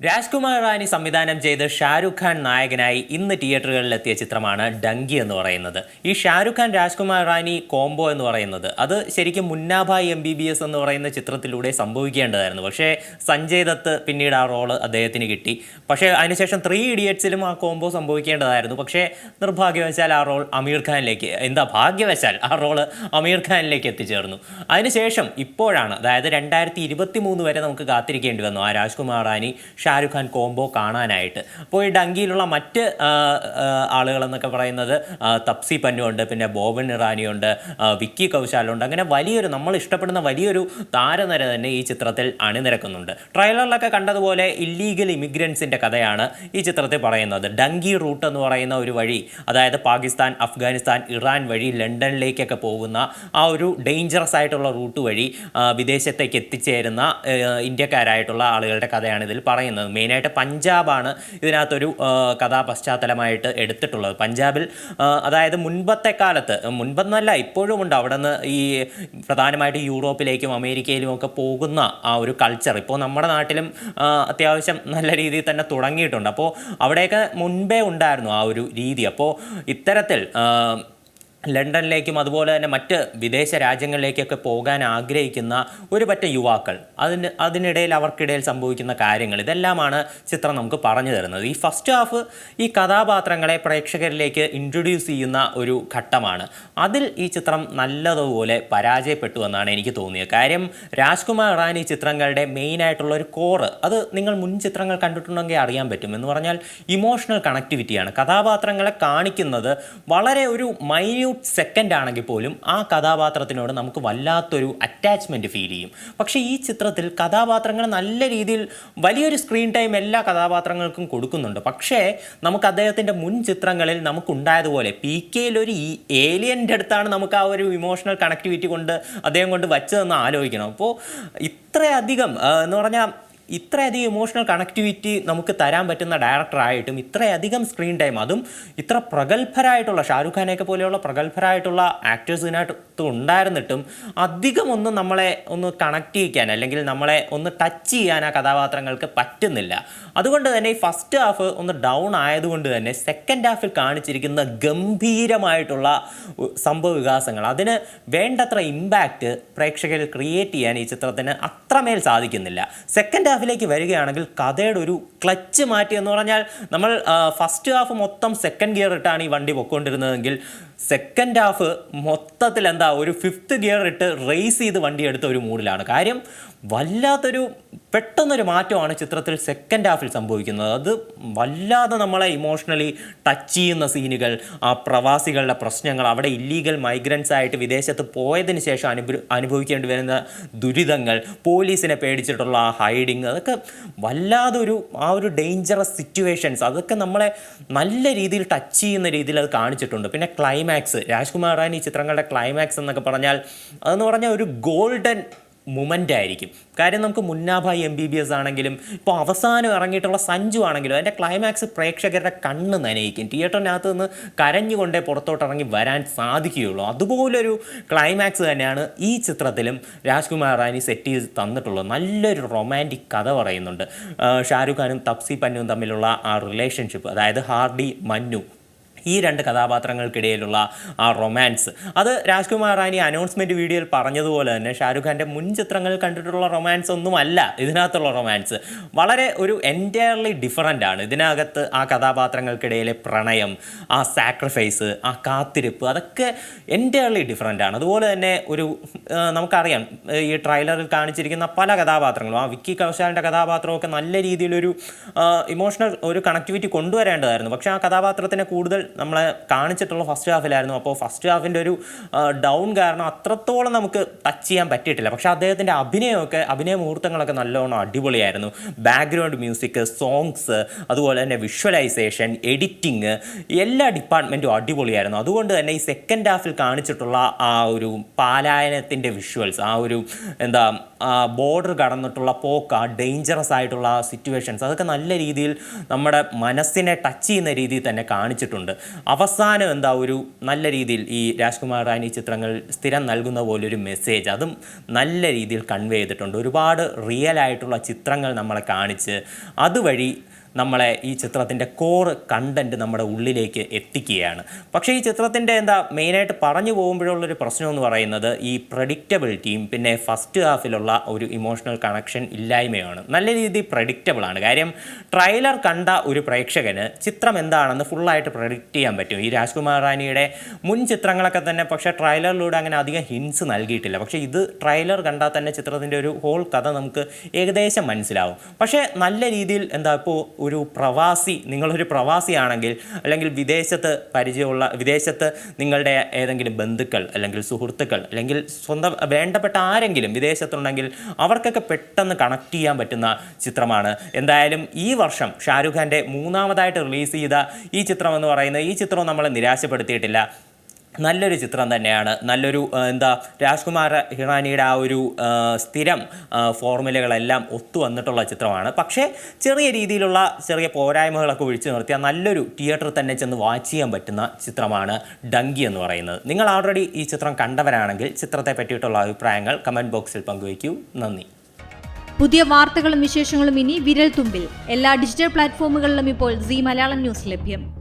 രാജ്കുമാർ റാണി സംവിധാനം ചെയ്ത് ഷാരൂഖ് ഖാൻ നായകനായി ഇന്ന് തിയേറ്ററുകളിലെത്തിയ ചിത്രമാണ് ഡങ്കി എന്ന് പറയുന്നത്. ഈ ഷാരൂഖ് ഖാൻ രാജ്കുമാർ റാണി കോംബോ എന്ന് പറയുന്നത് അത് ശരിക്കും Munnabhai M B B S എന്ന് പറയുന്ന ചിത്രത്തിലൂടെ സംഭവിക്കേണ്ടതായിരുന്നു. പക്ഷേ സഞ്ജയ് ദത്ത് പിന്നീട് ആ റോൾ അദ്ദേഹത്തിന് കിട്ടി. പക്ഷേ അതിനുശേഷം ത്രീ ഇഡിയറ്റ്സിലും ആ കോംബോ സംഭവിക്കേണ്ടതായിരുന്നു. പക്ഷേ നിർഭാഗ്യവശാൽ ആ റോൾ അമീർ ഖാനിലേക്ക് എന്താ ഭാഗ്യവശാൽ ആ റോൾ അമീർ ഖാനിലേക്ക് എത്തിച്ചേർന്നു. അതിനുശേഷം ഇപ്പോഴാണ് അതായത് രണ്ടായിരത്തി ഇരുപത്തി മൂന്ന് വരെ നമുക്ക് കാത്തിരിക്കേണ്ടി വന്നു ആ രാജ്കുമാർ റാണി ഷാരൂഖ് ഖാൻ കോംബോ കാണാനായിട്ട്. അപ്പോൾ ഈ ഡങ്കിയിലുള്ള മറ്റ് ആളുകളെന്നൊക്കെ പറയുന്നത് തപ്സി പന്നുണ്ട് പിന്നെ ബോബൻ ഇറാനിയുണ്ട് വിക്കി കൗശാലുണ്ട്. അങ്ങനെ വലിയൊരു നമ്മൾ ഇഷ്ടപ്പെടുന്ന വലിയൊരു താരനിര തന്നെ ഈ ചിത്രത്തിൽ അണിനിരക്കുന്നുണ്ട്. ട്രെയിലറിലൊക്കെ കണ്ടതുപോലെ ഇല്ലീഗൽ ഇമിഗ്രൻസിന്റെ കഥയാണ് ഈ ചിത്രത്തിൽ പറയുന്നത്. ഡങ്കി റൂട്ട് എന്ന് പറയുന്ന ഒരു വഴി അതായത് പാകിസ്ഥാൻ അഫ്ഗാനിസ്ഥാൻ ഇറാൻ വഴി ലണ്ടനിലേക്കൊക്കെ പോകുന്ന ആ ഒരു ഡേഞ്ചറസ് ആയിട്ടുള്ള റൂട്ട് വഴി വിദേശത്തേക്ക് എത്തിച്ചേരുന്ന ഇന്ത്യക്കാരായിട്ടുള്ള ആളുകളുടെ കഥയാണ് ഇതിൽ പറയുന്നത്. മെയിനായിട്ട് പഞ്ചാബാണ് ഇതിനകത്തൊരു കഥാപശ്ചാത്തലമായിട്ട് എടുത്തിട്ടുള്ളത്. പഞ്ചാബിൽ അതായത് മുൻപത്തെ കാലത്ത് മുൻപെന്നല്ല ഇപ്പോഴും ഉണ്ട്. അവിടെ നിന്ന് ഈ പ്രധാനമായിട്ട് യൂറോപ്പിലേക്കും അമേരിക്കയിലും ഒക്കെ പോകുന്ന ആ ഒരു കൾച്ചർ ഇപ്പോൾ നമ്മുടെ നാട്ടിലും അത്യാവശ്യം നല്ല രീതിയിൽ തന്നെ തുടങ്ങിയിട്ടുണ്ട്. അപ്പോൾ അവിടെയൊക്കെ മുൻപേ ഉണ്ടായിരുന്നു ആ ഒരു രീതി. അപ്പോൾ ഇത്തരത്തിൽ ലണ്ടനിലേക്കും അതുപോലെ തന്നെ മറ്റ് വിദേശ രാജ്യങ്ങളിലേക്കൊക്കെ പോകാൻ ആഗ്രഹിക്കുന്ന ഒരു പറ്റ യുവാക്കൾ അതിന് അതിനിടയിൽ അവർക്കിടയിൽ സംഭവിക്കുന്ന കാര്യങ്ങൾ ഇതെല്ലാമാണ് ചിത്രം നമുക്ക് പറഞ്ഞു തരുന്നത്. ഈ ഫസ്റ്റ് ഹാഫ് ഈ കഥാപാത്രങ്ങളെ പ്രേക്ഷകരിലേക്ക് ഇൻട്രൊഡ്യൂസ് ചെയ്യുന്ന ഒരു ഘട്ടമാണ്. അതിൽ ഈ ചിത്രം നല്ലതുപോലെ പരാജയപ്പെട്ടു എന്നാണ് എനിക്ക് തോന്നിയത്. കാര്യം രാജ്കുമാർ റാണി ചിത്രങ്ങളുടെ മെയിൻ ആയിട്ടുള്ള ഒരു കോറ് അത് നിങ്ങൾ മുൻ ചിത്രങ്ങൾ കണ്ടിട്ടുണ്ടെങ്കിൽ അറിയാൻ പറ്റും. എന്ന് പറഞ്ഞാൽ ഇമോഷണൽ കണക്ടിവിറ്റിയാണ് കഥാപാത്രങ്ങളെ കാണിക്കുന്നത് വളരെ ഒരു മൈന്യൂട്ട് സെക്കൻഡ് ആണെങ്കിൽ പോലും ആ കഥാപാത്രത്തിനോട് നമുക്ക് വല്ലാത്തൊരു അറ്റാച്ച്മെന്റ് ഫീൽ ചെയ്യും. പക്ഷേ ഈ ചിത്രത്തിൽ കഥാപാത്രങ്ങൾ നല്ല രീതിയിൽ വലിയൊരു സ്ക്രീൻ ടൈം എല്ലാ കഥാപാത്രങ്ങൾക്കും കൊടുക്കുന്നുണ്ട്. പക്ഷേ നമുക്ക് അദ്ദേഹത്തിന്റെ മുൻ ചിത്രങ്ങളിൽ നമുക്കുണ്ടായതുപോലെ പി കെയിൽ ഈ ഏലിയന്റെ അടുത്താണ് നമുക്ക് ആ ഒരു ഇമോഷണൽ കണക്ടിവിറ്റി കൊണ്ട് അദ്ദേഹം കൊണ്ട് വച്ചതെന്ന് ആലോചിക്കണം. അപ്പോൾ ഇത്രയധികം എന്ന് പറഞ്ഞാൽ ഇത്രയധികം ഇമോഷണൽ കണക്ടിവിറ്റി നമുക്ക് തരാൻ പറ്റുന്ന ഡയറക്ടറായിട്ടും ഇത്രയധികം സ്ക്രീൻ ടൈം അതും ഇത്ര പ്രഗത്ഭരായിട്ടുള്ള ഷാരൂഖ് ഖാനെയൊക്കെ പോലെയുള്ള പ്രഗത്ഭരായിട്ടുള്ള ആക്ടേഴ്സ് ഇതിനകത്ത് ഉണ്ടായിരുന്നിട്ടും അധികം ഒന്നും നമ്മളെ ഒന്ന് കണക്ട് ചെയ്യിക്കാൻ അല്ലെങ്കിൽ നമ്മളെ ഒന്ന് ടച്ച് ചെയ്യാൻ ആ കഥാപാത്രങ്ങൾക്ക് പറ്റുന്നില്ല. അതുകൊണ്ട് തന്നെ ഈ ഫസ്റ്റ് ഹാഫ് ഒന്ന് ഡൗൺ ആയതുകൊണ്ട് തന്നെ സെക്കൻഡ് ഹാഫിൽ കാണിച്ചിരിക്കുന്ന ഗംഭീരമായിട്ടുള്ള സംഭവ വികാസങ്ങൾ അതിന് വേണ്ടത്ര ഇമ്പാക്റ്റ് പ്രേക്ഷകരിൽ ക്രിയേറ്റ് ചെയ്യാൻ ഈ ചിത്രത്തിന് അത്രമേൽ സാധിക്കുന്നില്ല. സെക്കൻഡ് ഹാഫിലേക്ക് വരികയാണെങ്കിൽ കഥയുടെ ഒരു ക്ലച്ച് മാറ്റി എന്ന് പറഞ്ഞാൽ നമ്മൾ ഫസ്റ്റ് ഹാഫ് മൊത്തം സെക്കൻഡ് ഗിയർ ഇട്ടാണ് ഈ വണ്ടി പൊയ്ക്കൊണ്ടിരുന്നതെങ്കിൽ സെക്കൻഡ് ഹാഫ് മൊത്തത്തിൽ എന്താ ഒരു ഫിഫ്ത്ത് ഗിയർ ഇട്ട് റേസ് ചെയ്ത് വണ്ടി എടുത്ത ഒരു മൂഡിലാണ്. കാര്യം വല്ലാത്തൊരു പെട്ടെന്നൊരു മാറ്റമാണ് ചിത്രത്തിൽ സെക്കൻഡ് ഹാഫിൽ സംഭവിക്കുന്നത്. അത് വല്ലാതെ നമ്മളെ ഇമോഷണലി ടച്ച് ചെയ്യുന്ന സീനുകൾ ആ പ്രവാസികളുടെ പ്രശ്നങ്ങൾ അവിടെ ഇല്ലീഗൽ മൈഗ്രൻസ് ആയിട്ട് വിദേശത്ത് പോയതിന് ശേഷം അനുഭവ അനുഭവിക്കേണ്ടി വരുന്ന ദുരിതങ്ങൾ പോലീസിനെ പേടിച്ചിട്ടുള്ള ആ ഹൈഡിങ് അതൊക്കെ വല്ലാതെ ഒരു ആ ഒരു ഡേഞ്ചറസ് സിറ്റുവേഷൻസ് അതൊക്കെ നമ്മളെ നല്ല രീതിയിൽ ടച്ച് ചെയ്യുന്ന രീതിയിൽ അത് കാണിച്ചിട്ടുണ്ട്. പിന്നെ ക്ലൈമാക്സ് രാജ്കുമാർ റാണി ചിത്രങ്ങളുടെ ക്ലൈമാക്സ് എന്നൊക്കെ പറഞ്ഞാൽ അതെന്ന് പറഞ്ഞാൽ ഒരു ഗോൾഡൻ മൊമെന്റ് ആയിരിക്കും. കാര്യം നമുക്ക് Munnabhai M B B S ആണെങ്കിലും ഇപ്പോൾ അവസാനം ഇറങ്ങിയിട്ടുള്ള സഞ്ജു ആണെങ്കിലും അതിന്റെ ക്ലൈമാക്സ് പ്രേക്ഷകരുടെ കണ്ണ് നനയിക്കും. തിയേറ്ററിനകത്ത് നിന്ന് കരഞ്ഞുകൊണ്ടേ പുറത്തോട്ട് ഇറങ്ങി വരാൻ സാധിക്കുകയുള്ളൂ. അതുപോലൊരു ക്ലൈമാക്സ് തന്നെയാണ് ഈ ചിത്രത്തിലും രാജ്കുമാർ റാണി സെറ്റ് ചെയ്ത് തന്നിട്ടുള്ളത്. നല്ലൊരു റൊമാന്റിക് കഥ പറയുന്നുണ്ട്. ഷാരൂഖ് ഖാനും തപ്സി പന്നുവും തമ്മിലുള്ള ആ റിലേഷൻഷിപ്പ് അതായത് ഹാർഡി മന്നു ഈ രണ്ട് കഥാപാത്രങ്ങൾക്കിടയിലുള്ള ആ റൊമാൻസ്. അത് രാജ്കുമാർ റാണി അനൗൺസ്മെന്റ് വീഡിയോയിൽ പറഞ്ഞതുപോലെ തന്നെ ഷാരൂഖ് ഖാന്റെ മുൻ ചിത്രങ്ങൾ കണ്ടിട്ടുള്ള റൊമാൻസ് ഒന്നുമല്ല ഇതിനകത്തുള്ള റൊമാൻസ്. വളരെ ഒരു എന്റയർലി ഡിഫറന്റ് ആണ്. ഇതിനകത്ത് ആ കഥാപാത്രങ്ങൾക്കിടയിലെ പ്രണയം ആ സാക്രിഫൈസ് ആ കാത്തിരിപ്പ് അതൊക്കെ എന്റയർലി ഡിഫറന്റ് ആണ്. അതുപോലെ തന്നെ ഒരു നമുക്കറിയാം. ഈ ട്രailer-ൽ കാണിച്ചിരിക്കുന്ന പല കഥാപാത്രങ്ങളും. ആ വിക്കി കൗശാലിന്റെ കഥാപാത്രമൊക്കെ നല്ല രീതിയിലൊരു ഇമോഷണൽ ഒരു കണക്ടിവിറ്റി കൊണ്ടുവരേണ്ടതായിരുന്നു. പക്ഷേ ആ കഥാപാത്രത്തിനെ കൂടുതൽ നമ്മളെ കാണിച്ചിട്ടുള്ള ഫസ്റ്റ് ഹാഫിലായിരുന്നു അപ്പോൾ ഫസ്റ്റ് ഹാഫിന്റെ ഒരു ഡൗൺ കാരണം അത്രത്തോളം നമുക്ക് ടച്ച് ചെയ്യാൻ പറ്റിയിട്ടില്ല. പക്ഷേ അദ്ദേഹത്തിന്റെ അഭിനയമൊക്കെ അഭിനയ മുഹൂർത്തങ്ങളൊക്കെ നല്ലോണം അടിപൊളിയായിരുന്നു. ബാക്ക്ഗ്രൗണ്ട് മ്യൂസിക് സോങ്സ് അതുപോലെ തന്നെ വിഷ്വലൈസേഷൻ എഡിറ്റിങ് എല്ലാ ഡിപ്പാർട്ട്മെന്റും അടിപൊളിയായിരുന്നു. അതുകൊണ്ട് തന്നെ ഈ സെക്കൻഡ് ഹാഫിൽ കാണിച്ചിട്ടുള്ള ആ ഒരു പാലായനത്തിന്റെ വിഷ്വൽസ് ആ ഒരു എന്താ ബോർഡർ കടന്നിട്ടുള്ള പോക്ക് ആ ഡേഞ്ചറസ് ആയിട്ടുള്ള സിറ്റുവേഷൻസ് അതൊക്കെ നല്ല രീതിയിൽ നമ്മുടെ മനസ്സിനെ ടച്ച് ചെയ്യുന്ന രീതിയിൽ തന്നെ കാണിച്ചിട്ടുണ്ട്. അവസാനം എന്താ ഒരു നല്ല രീതിയിൽ ഈ രാജ്കുമാർ റാണി ചിത്രങ്ങൾ സ്ഥിരം നൽകുന്ന പോലെ ഒരു മെസ്സേജ് അതും നല്ല രീതിയിൽ കൺവേ ചെയ്തിട്ടുണ്ട്. ഒരുപാട് റിയൽ ആയിട്ടുള്ള ചിത്രങ്ങൾ നമ്മളെ കാണിച്ച് അതുവഴി നമ്മളെ ഈ ചിത്രത്തിന്റെ കോർ കണ്ടന്റ് നമ്മുടെ ഉള്ളിലേക്ക് എത്തിക്കുകയാണ്. പക്ഷേ ഈ ചിത്രത്തിന്റെ എന്താ മെയിനായിട്ട് പറഞ്ഞു പോകുമ്പോഴുള്ളൊരു പ്രശ്നം എന്ന് പറയുന്നത് ഈ പ്രഡിക്റ്റബിലിറ്റിയും പിന്നെ ഫസ്റ്റ് ഹാഫിലുള്ള ഒരു ഇമോഷണൽ കണക്ഷൻ ഇല്ലായ്മയാണ്. നല്ല രീതിയിൽ പ്രഡിക്റ്റബിളാണ് കാര്യം ട്രെയിലർ കണ്ട ഒരു പ്രേക്ഷകന് ചിത്രം എന്താണെന്ന് ഫുള്ളായിട്ട് പ്രഡിക്റ്റ് ചെയ്യാൻ പറ്റും. ഈ രാജ്കുമാർ റാണിയുടെ മുൻ ചിത്രങ്ങളൊക്കെ തന്നെ പക്ഷേ ട്രെയിലറിലൂടെ അങ്ങനെ അധികം ഹിൻസ് നൽകിയിട്ടില്ല. പക്ഷേ ഇത് ട്രെയിലർ കണ്ടാൽ തന്നെ ചിത്രത്തിന്റെ ഒരു ഹോൾ കഥ നമുക്ക് ഏകദേശം മനസ്സിലാവും. പക്ഷേ നല്ല രീതിയിൽ എന്താ ഇപ്പോൾ ഒരു പ്രവാസി നിങ്ങളൊരു പ്രവാസിയാണെങ്കിൽ അല്ലെങ്കിൽ വിദേശത്ത് പരിചയമുള്ള വിദേശത്ത് നിങ്ങളുടെ ഏതെങ്കിലും ബന്ധുക്കൾ അല്ലെങ്കിൽ സുഹൃത്തുക്കൾ അല്ലെങ്കിൽ സ്വന്തം വേണ്ടപ്പെട്ട ആരെങ്കിലും വിദേശത്തുണ്ടെങ്കിൽ അവർക്കൊക്കെ പെട്ടെന്ന് കണക്ട് ചെയ്യാൻ പറ്റുന്ന ചിത്രമാണ്. എന്തായാലും ഈ വർഷം ഷാരൂഖ് ഖാന്റെ മൂന്നാമതായിട്ട് റിലീസ് ചെയ്ത ഈ ചിത്രം എന്ന് പറയുന്നത് ഈ ചിത്രം നമ്മളെ നിരാശപ്പെടുത്തിയിട്ടില്ല. നല്ലൊരു ചിത്രം തന്നെയാണ്. നല്ലൊരു എന്താ രാജ്കുമാർ ഹിറാനിയുടെ ആ ഒരു സ്ഥിരം ഫോർമുലകളെല്ലാം ഒത്തു വന്നിട്ടുള്ള ചിത്രമാണ്. പക്ഷേ ചെറിയ രീതിയിലുള്ള ചെറിയ പോരായ്മകളൊക്കെ ഒഴിച്ചു നിർത്തിയാൽ നല്ലൊരു തിയേറ്ററിൽ തന്നെ ചെന്ന് വാച്ച് ചെയ്യാൻ പറ്റുന്ന ചിത്രമാണ് ഡങ്കി എന്ന് പറയുന്നത്. നിങ്ങൾ ഓൾറെഡി ഈ ചിത്രം കണ്ടവരാണെങ്കിൽ ചിത്രത്തെ പറ്റിയിട്ടുള്ള അഭിപ്രായങ്ങൾ കമന്റ് ബോക്സിൽ പങ്കുവയ്ക്കൂ. നന്ദി. പുതിയ വാർത്തകളും വിശേഷങ്ങളും ഇനി വിരൽ തുമ്പിൽ എല്ലാ ഡിജിറ്റൽ പ്ലാറ്റ്ഫോമുകളിലും ഇപ്പോൾ സി മലയാളം ന്യൂസ് ലഭ്യം.